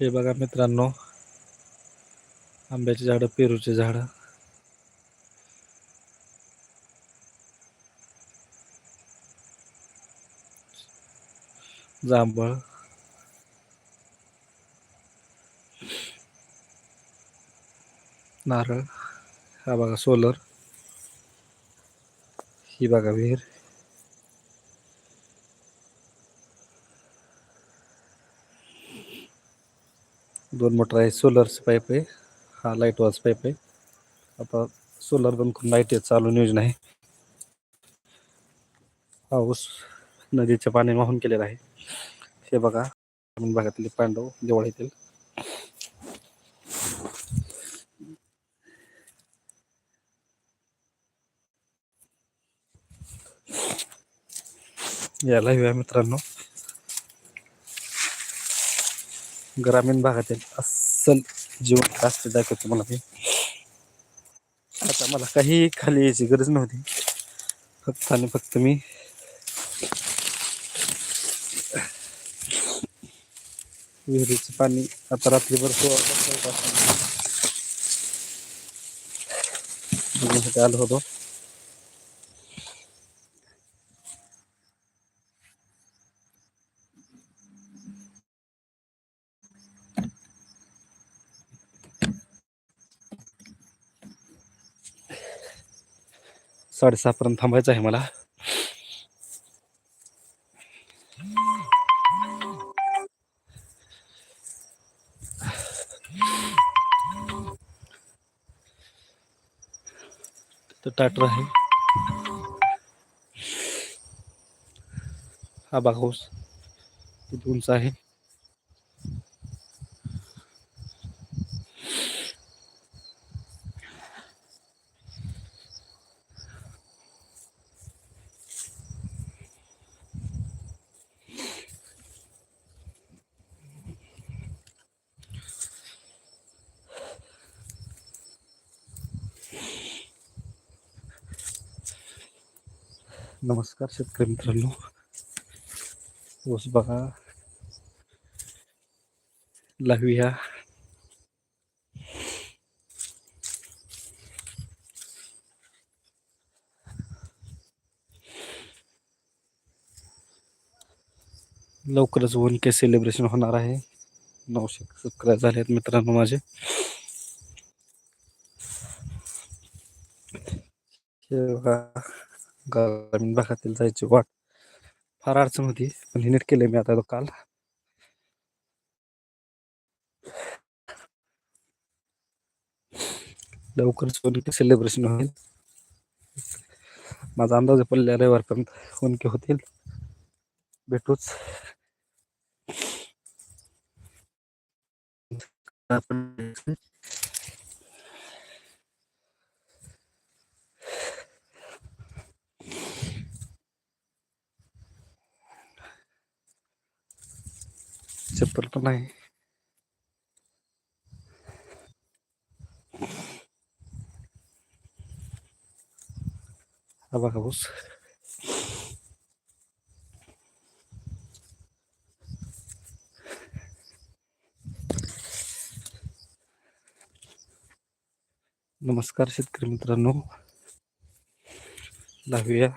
हे बघा मित्रांनो आंब्याची झाडं पेरूचे झाडं. जांभळ. नारळ. हा बघा सोलर. ही बघा विहीर. दोन मोटर आहे सोलरचं पाईप आहे हा लाइट वाज पाईप आहे. आता सोलर बंद करून लाइट चालू नियोजन आहे. पाऊस नदीचं पाणी वाहून केलेलं आहे. हे बघा ग्रामीण भागातील पांडव दिवाळीतील याला येऊया मित्रांनो. ग्रामीण भागातील अस्सल जीवन असते दाखवतो मला मी आता मला काही खाली यायची गरज नव्हती. फक्त आणि फक्त मी विहिरीचं पाणी आता रात्रीभर सोळा बघण्यासाठी आलो होतो. साडेसहापर्यंत थांबायचं आहे मला. तिथं टाटर आहे. हा बाग हाऊस किती उंच आहे? नमस्कार शेतकरी मित्रांनो. ऊस बघा. लावूया. लवकरच वन के सेलिब्रेशन होणार आहे. नऊशे सबस्क्राईब झाले आहेत मित्रांनो माझे. बघा. ग्रामीण भागातील जायची वाट फार अडचण होती पण हे नीट केले मी आता तो काल. लवकरच होनके सेलिब्रेशन होईल? माझा अंदाज पडल्या रविवारपर्यंत होनके होतील? भेटूच. आपण पण नाही. हा बघा ऊस नमस्कार शेतकरी मित्रांनो. लावूया.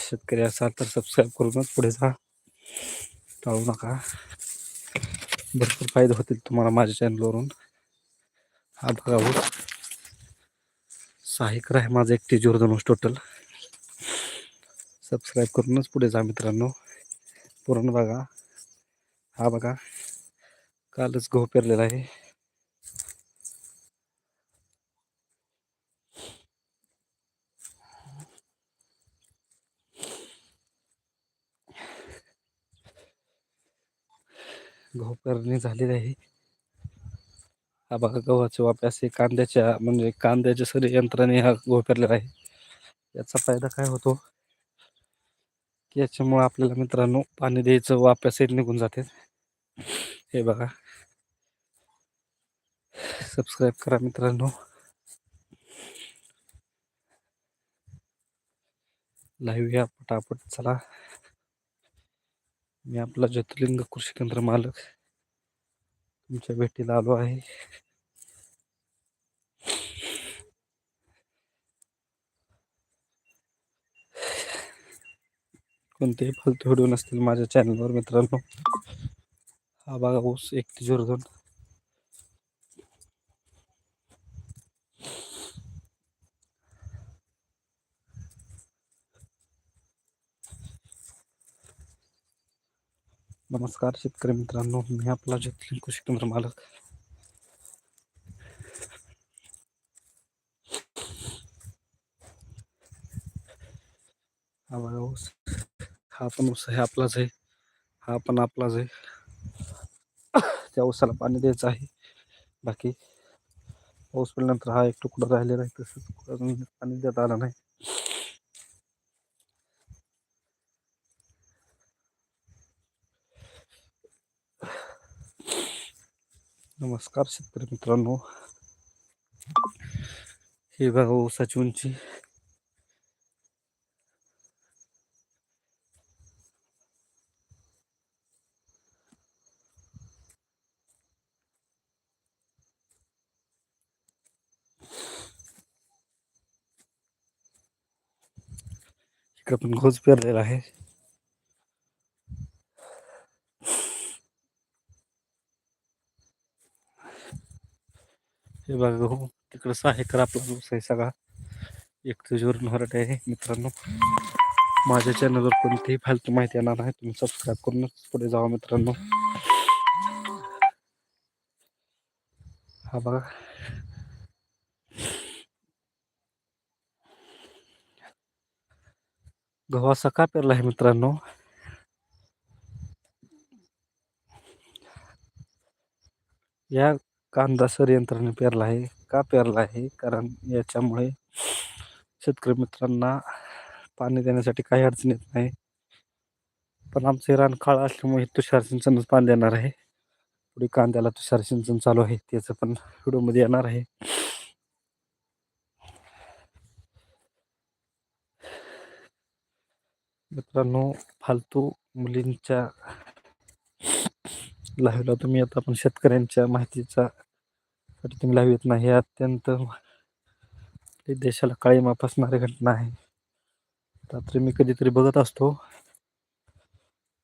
शेतकरी असाल तर सबस्क्राईब करूनच पुढे जा. टाळू नका. भरपूर फायदे होतील तुम्हाला माझ्या चॅनलवरून हा बघा ऊस सहा एकर आहे माझं एकटी जोरदार ऊस टोटल सबस्क्राईब करूनच पुढे जा मित्रांनो. पूर्ण बघा. हा बघा. कालच गहू पेरलेला आहे. गहू पेरणी झालेली आहे. हा बघा गव्हाचे वापे असे कांद्याच्या म्हणजे कांद्याच्या सरी यंत्राने हा गहू पेरलेला आहे. याचा फायदा काय होतो? की याच्यामुळं आपल्याला मित्रांनो पाणी द्यायचं वाप्या साईड निघून जाते. हे बघा. सबस्क्राईब करा मित्रांनो. लाईव्ह या पटापट चला. मी आपला ज्योतिर्लिंग कृषी केंद्र मालक तुमच्या भेटीला आलो आहे. कोणतेही फालतू व्हिडिओ नसतील माझ्या चॅनलवर मित्रांनो. हा बघा ऊस एक झिरो दोन नमस्कार शेतकरी मित्रांनो मी आपला ज्योतिन कृषी केंद्र मालक. हा ऊस हो, हा पण ऊस आहे आपलाच आहे. हा पण आपलाच आहे. त्या ऊसाला पाणी द्यायचं आहे. बाकी पाऊस पडल्यानंतर हा एक तुकडा राहिलेला आहे तसंच पाणी देता आला नाही. नमस्कार शेतकरी मित्रांनो. हे बघा ऊसाची उंची इकडे पण घोच पेरलेला आहे. हे बघा गहू तिकडं सहा एकर आपला ऊस आहे सगळा. एक तुझ्यावरून हरट आहे मित्रांनो. माझ्या चॅनलवर कोणतीही फालतू माहिती येणार नाही तुम्ही सबस्क्राईब करूनच पुढे जावा मित्रांनो. हा बघा. गहू असा का पेरला आहे मित्रांनो. या कांदा सर यंत्राने पेरला आहे. का पेरला आहे? कारण याच्यामुळे शेतकरी मित्रांना पाणी देण्यासाठी काही अडचण येत नाही. पण आमचे रान काळ असल्यामुळे तुषार सिंचनच पाणी देणार आहे. पुढे कांद्याला तुषार सिंचन चालू आहे. त्याचं पण व्हिडिओमध्ये येणार आहे. मित्रांनो फालतू मुलींच्या लाईव्हला तुम्ही आता आपण शेतकऱ्यांच्या माहितीचा साठी तुम्ही लाईव्ह येत नाही. हे अत्यंत देशाला काळीमा फसणारी घटना आहे. रात्री मी कधीतरी बघत असतो.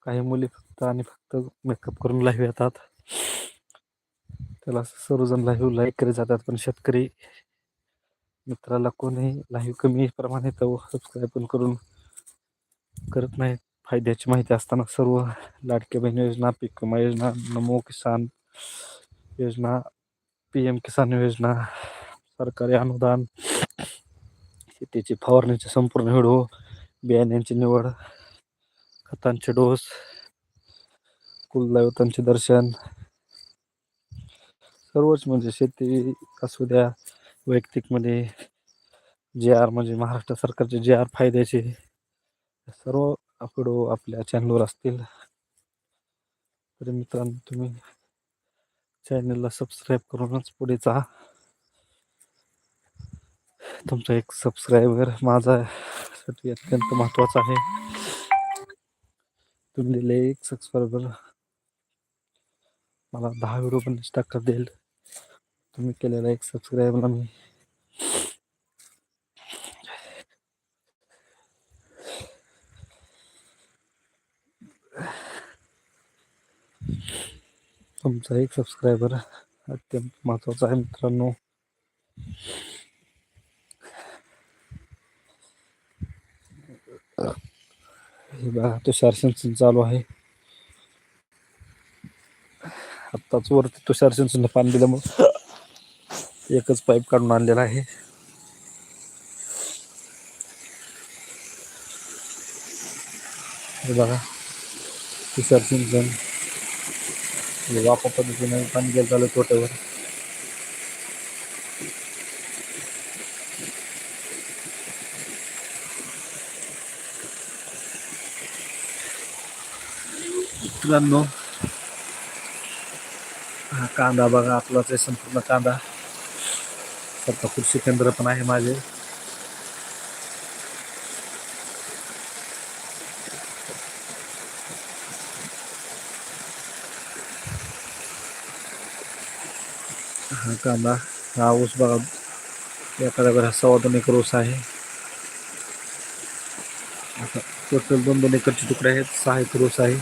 काही मुली फक्त आणि फक्त मेकअप करून लाईव्ह येतात. त्याला सर्वजण लाईव्ह लाईक करीत जातात. पण शेतकरी मित्राला कोणीही लाईव्ह कमी प्रमाणे तो सबस्क्राईब पण करून करत नाहीत. फायद्याची माहिती असताना सर्व लाडके बहीण योजना पीक विमा योजना नमो किसान योजना पी एम किसान योजना सरकारी अनुदान शेतीची फवारणीचे संपूर्ण व्हिडिओ बियाण्यांची निवड खतांचे डोस कुलदैवतांचे दर्शन. सर्वच म्हणजे शेती असू द्या वैयक्तिकमध्ये जे आर म्हणजे महाराष्ट्र सरकारचे जे आर फायद्याचे सर्व अपडो आपल्या चॅनलवर असतील. तर मित्रांनो तुम्ही चॅनलला सबस्क्राईब करूनच पुढे जा. तुमचा एक सबस्क्रायबर माझ्यासाठी अत्यंत महत्त्वाचा आहे. तुम्ही दिले एक सबस्क्रायबर मला दहा व्हिडिओ पण टाका देईल. तुम्ही केलेला एक सबस्क्राईबला मी तुमचा एक सबस्क्रायबर अत्यंत महत्त्वाचा आहे मित्रांनो. हे बघा तुषार सिंचन चालू आहे. आत्ताच वरती तुषार सिंचन पाणी दिल्यामुळं एकच पाईप काढून आणलेला आहे. हे बघा तुषार सिंचन वापर पद्धतीने पाणी गेलं झालं तोट्यावर. मित्रांनो हा कांदा बघा आपलाच आहे संपूर्ण कांदा. स्वतः कृषी केंद्र पण आहे माझे. हा कांदा हा ऊस बघा. एखाद्या हा सव्वा दोन एकर ऊस आहे. आता टोटल दोन दोन एकरचे तुकडे आहेत. सहा एकर ऊस आहे.